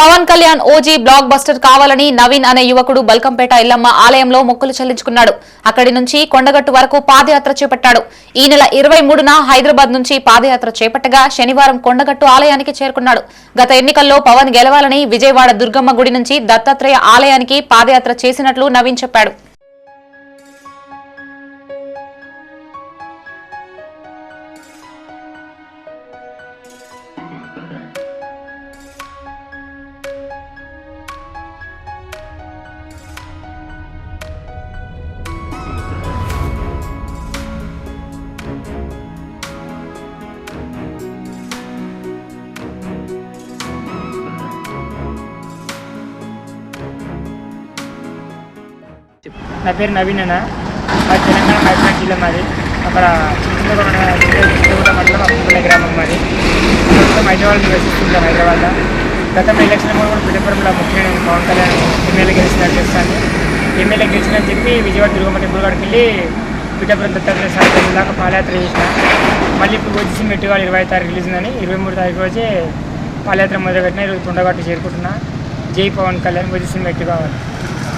Pawan Kalyan OG blockbuster కావాలని నవీన్ అనే యువకుడు బల్కంపేట ఇల్లమ్మ ఆలయంలో మొక్కులు చెల్లించుకున్నాడు. అక్కడి నుంచి కొండగట్టు వరకు పాదయాత్ర చేపట్టాడు. ఈ నెల ఇరవై మూడున హైదరాబాద్ నుంచి పాదయాత్ర చేపట్టగా శనివారం కొండగట్టు ఆలయానికి చేరుకున్నాడు. గత ఎన్నికల్లో పవన్ గెలవాలని విజయవాడ దుర్గమ్మ గుడి నుంచి దత్తాత్రేయ ఆలయానికి పాదయాత్ర చేసినట్లు నవీన్ చెప్పాడు. నా పేరు నవీన్ అన్న తెలంగాణ మైసూర్ జిల్లా మాది అక్కడ చింతకుంట మండలం అప్పుల గ్రామం మాది ప్రస్తుతం హైదరాబాద్ నివసిస్తుంటాం హైదరాబాద్లో గతం ఎలక్షన్ కూడా పిఠపురంలో ముఖ్యమైన పవన్ కళ్యాణ్ ఎమ్మెల్యే గెలిచినట్టు చేస్తాను ఎమ్మెల్యే గెలిచిన చెప్పి విజయవాడ దుర్గమ్మ టెంపుల్ కాడికి వెళ్ళి పిఠాపురం దత్తాత్రేయ సాయంత్రం దాకా పాదయాత్ర చేసిన మళ్ళీ ఇప్పుడు వచ్చేసి మెట్టుగాలు ఇరవై తారీఖు రిలీజ్ ఉందని ఇరవై మూడు తారీఖు రోజే పాదయాత్ర మొదలుపెట్టిన ఈరోజు తొండగట్టు చేరుకుంటున్నా జై పవన్ కళ్యాణ్ వచ్చేసి మెట్టు కావాలి